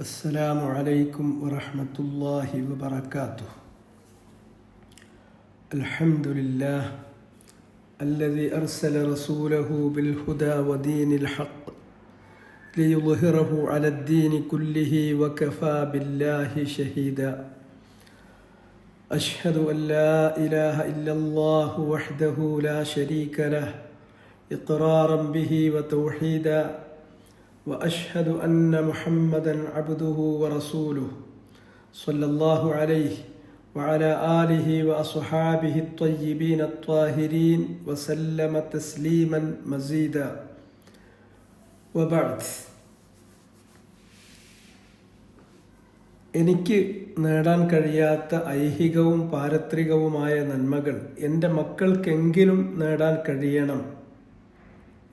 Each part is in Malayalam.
السلام عليكم ورحمة الله وبركاته. الحمد لله الذي أرسل رسوله بالهدى ودين الحق ليظهره على الدين كله وكفى بالله شهيدا. أشهد أن لا إله إلا الله وحده لا شريك له إقرارا به وتوحيدا واشهد ان محمدا عبده ورسوله صلى الله عليه وعلى اله واصحابه الطيبين الطاهرين وسلم تسليما مزيدا وبعد എനിക്ക് നേടാൻ കഴിയാത്ത ഐഹികവും പാരത്രികവുമായ നന്മകൾ എൻ്റെ മക്കൾക്കെങ്കിലും നേടാൻ കഴിയണം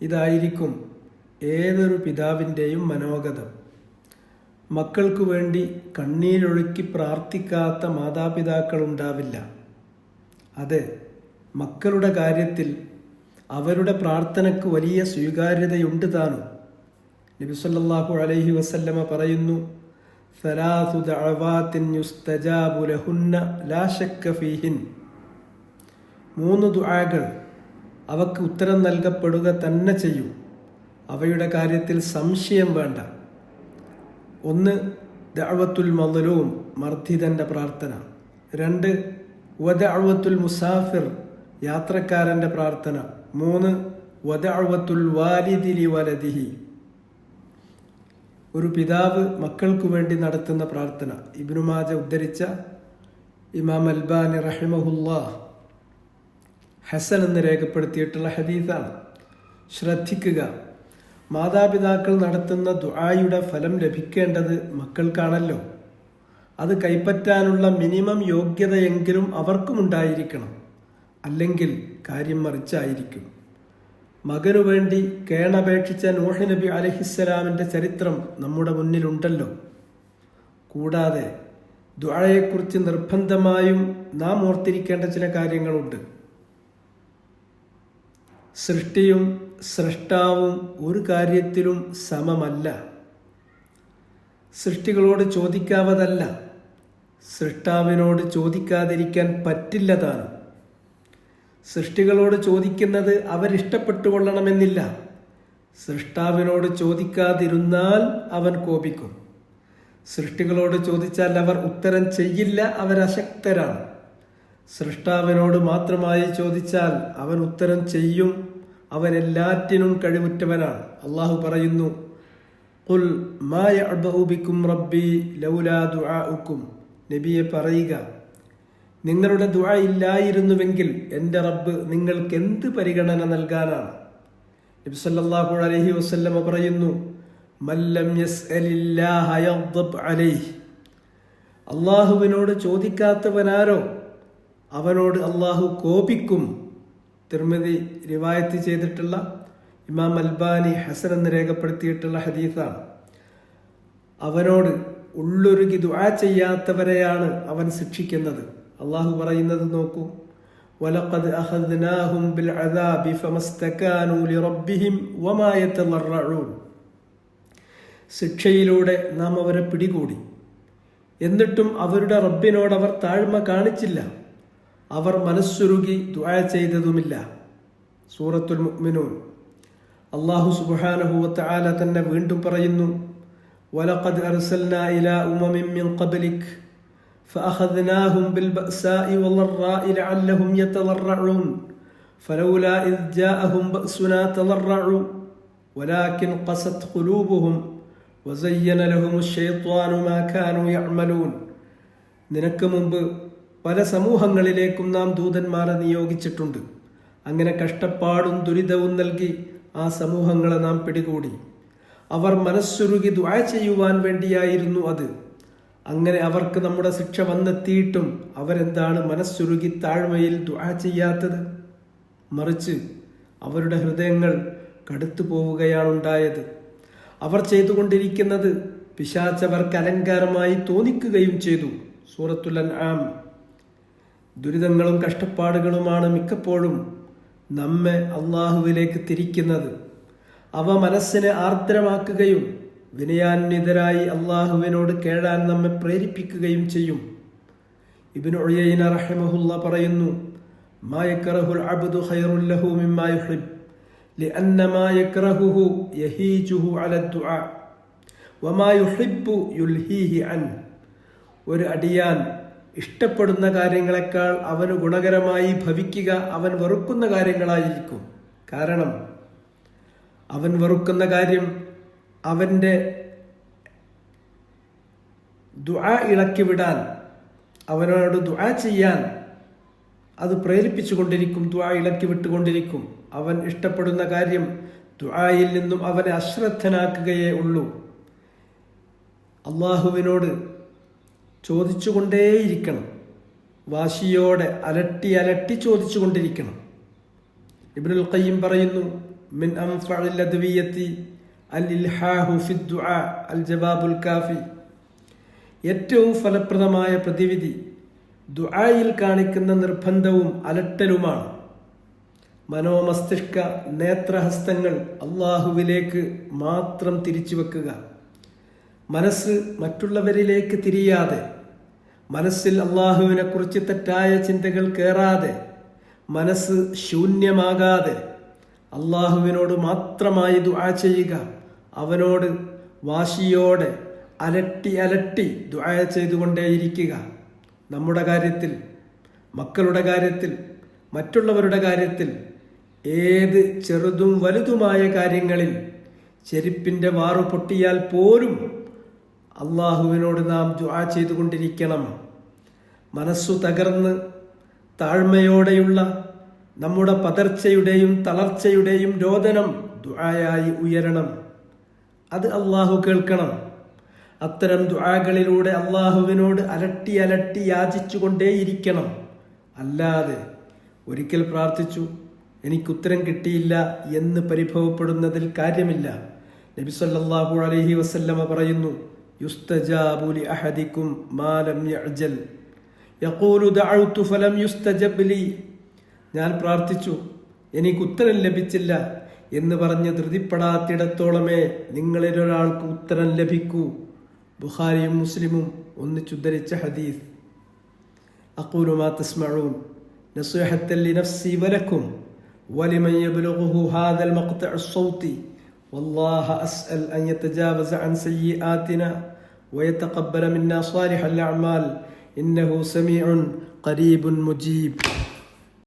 ഇതായിരിക്കും ഏതൊരു പിതാവിന്റെയും മനോഗതം. മക്കൾക്കു വേണ്ടി കണ്ണീരൊഴുക്കി പ്രാർത്ഥിക്കാത്ത മാതാപിതാക്കളുണ്ടാവില്ല അതെ മക്കളുടെ കാര്യത്തിൽ അവരുടെ പ്രാർത്ഥനയ്ക്ക് വലിയ സ്വീകാര്യതയുണ്ട് താനും. നബിസല്ലാഹു അലൈഹി വസല്ലമ പറയുന്നു യുസ്തജാബു ലഹുന്ന ഫീഹിൻ. മൂന്ന് ദുആകൾ അവക്ക് ഉത്തരം നൽകപ്പെടുക തന്നെ ചെയ്യും. അവയുടെ കാര്യത്തിൽ സംശയം വേണ്ട. ഒന്ന് ദഅവത്തുൽ മദലൂം മർദ്ദിതന്റെ പ്രാർത്ഥന. രണ്ട് വദഅവത്തുൽ മുസാഫിർ യാത്രക്കാരന്റെ പ്രാർത്ഥന. മൂന്ന് വദഅവത്തുൽ വാലിദിലി വലദിഹി. ഒരു പിതാവ് മക്കൾക്കു വേണ്ടി നടത്തുന്ന പ്രാർത്ഥന. ഇബ്നുമാജ ഉദ്ധരിച്ച ഇമാം അൽബാനി റഹിമഹുല്ലാ ഹസൻ എന്ന് രേഖപ്പെടുത്തിയിട്ടുള്ള ഹദീസാണ്. ശ്രദ്ധിക്കുക. മാതാപിതാക്കൾ നടത്തുന്ന ദുആയുടെ ഫലം ലഭിക്കേണ്ടത് മക്കൾക്കാണല്ലോ. അത് കൈപ്പറ്റാനുള്ള മിനിമം യോഗ്യതയെങ്കിലും അവർക്കുമുണ്ടായിരിക്കണം. അല്ലെങ്കിൽ കാര്യം മറിച്ചായിരിക്കും. മകനു വേണ്ടി കേണപേക്ഷിച്ച നൂഹ് നബി അലഹിസ്സലാമിന്റെ ചരിത്രം നമ്മുടെ മുന്നിലുണ്ടല്ലോ. കൂടാതെ ദുആയെക്കുറിച്ച് നിർബന്ധമായും നാം ഓർത്തിരിക്കേണ്ട ചില കാര്യങ്ങളുണ്ട്. സൃഷ്ടിയും സൃഷ്ടാവും ഒരു കാര്യത്തിലും സമമല്ല. സൃഷ്ടികളോട് ചോദിക്കാവതല്ല. സൃഷ്ടാവിനോട് ചോദിക്കാതിരിക്കാൻ പറ്റില്ല താനും സൃഷ്ടികളോട് ചോദിക്കുന്നത് അവരിഷ്ടപ്പെട്ടുകൊള്ളണമെന്നില്ല. സൃഷ്ടാവിനോട് ചോദിക്കാതിരുന്നാൽ അവൻ കോപിക്കും. സൃഷ്ടികളോട് ചോദിച്ചാൽ അവർ ഉത്തരം ചെയ്യില്ല അവരശക്തരാണ്. സൃഷ്ടാവിനോട് മാത്രമായി ചോദിച്ചാൽ അവൻ ഉത്തരം ചെയ്യും അവൻ എല്ലാറ്റിനും കഴിവുറ്റവനാണ്. അള്ളാഹു പറയുന്നു കുൽ മായബിക്കും റബ്ബി ലൗലാ ദുആഉക്കും. നബിയെ പറയുക നിങ്ങളുടെ ദുആ ഇല്ലായിരുന്നുവെങ്കിൽ എന്റെ റബ്ബ് നിങ്ങൾക്ക് എന്ത് പരിഗണന നൽകാനാണ്? നബി സല്ലല്ലാഹു അലൈഹി വസല്ലമ പറയുന്നു മല്ലം അലൈഹി. അള്ളാഹുവിനോട് ചോദിക്കാത്തവനാരോ? അവനോട് അള്ളാഹു കോപിക്കും. തിർമിതി റിവായത്ത് ചെയ്തിട്ടുള്ള ഇമാം അൽബാനി ഹസൻ എന്ന് രേഖപ്പെടുത്തിയിട്ടുള്ള ഹദീസാണ് അവനോട് ഉള്ളൊരുകി ദുആ ചെയ്യാത്തവരെയാണ് അവൻ ശിക്ഷിക്കുന്നത് അള്ളാഹു പറയുന്നത് നോക്കൂ ولقد أخذناهم بالعذاب فما استكانوا لربهم وما يتضرعون ശിക്ഷയിലൂടെ നാം അവരെ പിടികൂടി എന്നിട്ടും അവരുടെ റബ്ബിനോട് അവർ താഴ്മ കാണിച്ചില്ല അവർ മനസ്സുരുകി ദുആ ചെയ്തതുമില്ല സൂറത്തുൽ മുഅ്മിനൂൻ അള്ളാഹു സുബ്ഹാനഹു തആല തന്നെ വീണ്ടും പറയുന്നു ولقد أرسلنا إلى أمم من قبلك فأخذناهم بالبأساء والضراء لعلهم يتضرعون فلولا إذ جاءهم بأسنا تضرعوا ولكن قست قلوبهم وزين لهم الشيطان ما كانوا يعملون നിനക്ക് മുമ്പ് പല സമൂഹങ്ങളിലേക്കും നാം ദൂതന്മാരെ നിയോഗിച്ചിട്ടുണ്ട്. അങ്ങനെ കഷ്ടപ്പാടും ദുരിതവും നൽകി ആ സമൂഹങ്ങളെ നാം പിടികൂടി. അവർ മനസ്സുരുകി ദുആ ചെയ്യുവാൻ വേണ്ടിയായിരുന്നു അത്. അങ്ങനെ അവർക്ക് നമ്മുടെ ശിക്ഷ വന്നെത്തിയിട്ടും അവരെന്താണ് മനസ്സുരുകി താഴ്മയിൽ ദുആ ചെയ്യാത്തത്? മറിച്ച് അവരുടെ ഹൃദയങ്ങൾ കടുത്തു പോവുകയാണുണ്ടായത് അവർ ചെയ്തുകൊണ്ടിരിക്കുന്നത് പിശാച്ചവർക്ക് അലങ്കാരമായി തോന്നിക്കുകയും ചെയ്തു. സൂറത്തുൽ ആം ദുരിതങ്ങളും കഷ്ടപ്പാടുകളുമാണ് മിക്കപ്പോഴും നമ്മെ അള്ളാഹുവിലേക്ക് തിരിക്കുന്നത് അവ മനസ്സിനെ ആർദ്രമാക്കുകയും വിനയാന്വിതരായി അള്ളാഹുവിനോട് കേഴാൻ നമ്മെ പ്രേരിപ്പിക്കുകയും ചെയ്യും ഇബിന് ഒയ്യന റഹിമഹുല്ല പറയുന്നു മാ യക്റഹുൽ അബ്ദു ഖൈറുൽ ലഹു മിമ്മാ യുഹിബ് لأن ما يكرهه يهيجه على الدعاء وما يحب يلهيه عنه ഒരു അടിയാൻ ഇഷ്ടപ്പെടുന്ന കാര്യങ്ങളെക്കാൾ അവന് ഗുണകരമായി ഭവിക്കുക അവൻ വെറുക്കുന്ന കാര്യങ്ങളായിരിക്കും. കാരണം അവൻ വെറുക്കുന്ന കാര്യം അവന്റെ ദുആ ഇളക്കി വിടാൻ അവനോട് ദുആ ചെയ്യാൻ അത് പ്രേരിപ്പിച്ചു കൊണ്ടിരിക്കും ഇളക്കി വിട്ടുകൊണ്ടിരിക്കും അവൻ ഇഷ്ടപ്പെടുന്ന കാര്യം ദുആയിൽ നിന്നും അവനെ അശ്രദ്ധനാക്കുകയേ ഉള്ളൂ. അള്ളാഹുവിനോട് ചോദിച്ചുകൊണ്ടേയിരിക്കണം. വാശിയോടെ അലട്ടി അലട്ടി ചോദിച്ചുകൊണ്ടിരിക്കണം. ഇബ്നുൽ ഖയ്യിം പറയുന്നു മിൻ അൽ ഇൽഹാഹു ദുആ അൽ ജവാബുൽ കാഫി. ഏറ്റവും ഫലപ്രദമായ പ്രതിവിധി ദുആയിൽ കാണിക്കുന്ന നിർബന്ധവും അലട്ടലുമാണ്. മനോമസ്തിഷ്ക നേത്രഹസ്തങ്ങൾ അള്ളാഹുവിലേക്ക് മാത്രം തിരിച്ചു വെക്കുക മനസ്സ് മറ്റുള്ളവരിലേക്ക് തിരിയാതെ മനസ്സിൽ അള്ളാഹുവിനെ കുറിച്ച് തെറ്റായ ചിന്തകൾ കയറാതെ മനസ്സ് ശൂന്യമാകാതെ അള്ളാഹുവിനോട് മാത്രമായി ദുആ ചെയ്യുക അവനോട് വാശിയോടെ അലട്ടി അലട്ടി ദുആ ചെയ്തുകൊണ്ടേയിരിക്കുക. നമ്മുടെ കാര്യത്തിൽ മക്കളുടെ കാര്യത്തിൽ മറ്റുള്ളവരുടെ കാര്യത്തിൽ ഏത് ചെറുതും വലുതുമായ കാര്യങ്ങളിൽ ചെരുപ്പിന്റെ വാറു പൊട്ടിയാൽ പോലും അള്ളാഹുവിനോട് നാം ദുആ ചെയ്തുകൊണ്ടിരിക്കണം. മനസ്സു തകർന്ന് താഴ്മയോടെയുള്ള നമ്മുടെ പതർച്ചയുടെയും തളർച്ചയുടെയും രോദനം ദുആയായി ഉയരണം. അത് അള്ളാഹു കേൾക്കണം. അത്തരം ദുആകളിലൂടെ അള്ളാഹുവിനോട് അലട്ടി അലട്ടി യാചിച്ചു കൊണ്ടേയിരിക്കണം അല്ലാതെ ഒരിക്കൽ പ്രാർത്ഥിച്ചു എനിക്ക് ഉത്തരം കിട്ടിയില്ല എന്ന് പരിഭവപ്പെടുന്നതിൽ കാര്യമില്ല. നബി അലഹി അലൈഹി വസല്ലമ പറയുന്നു യുസ്തജാബു ലി അഹദിക്കും മാ ലം യഅജൽ യഖൂലു ദഅഉതു ഫലം യുസ്തജബ് ലി ഞാൻ പ്രാർത്ഥിച്ചു എനിക്ക് ഉത്തരം ലഭിച്ചില്ല എന്ന് പറഞ്ഞ് ധൃതിപ്പെടാത്തിടത്തോളമേ നിങ്ങളിൽ ഒരാൾക്ക് ഉത്തരം ലഭിക്കൂ ബുഖാരിയും മുസ്ലിമും ഒന്നിച്ചുദ്ധരിച്ച ഹദീസ് أقول ما تسمعون نصيحة لنفسي ولكم ولمن يبلغه هذا المقطع الصوتي والله أسأل أن يتجاوز عن سيئاتنا ويتقبل منا صالح الأعمال. إنه سميع قريب مجيب.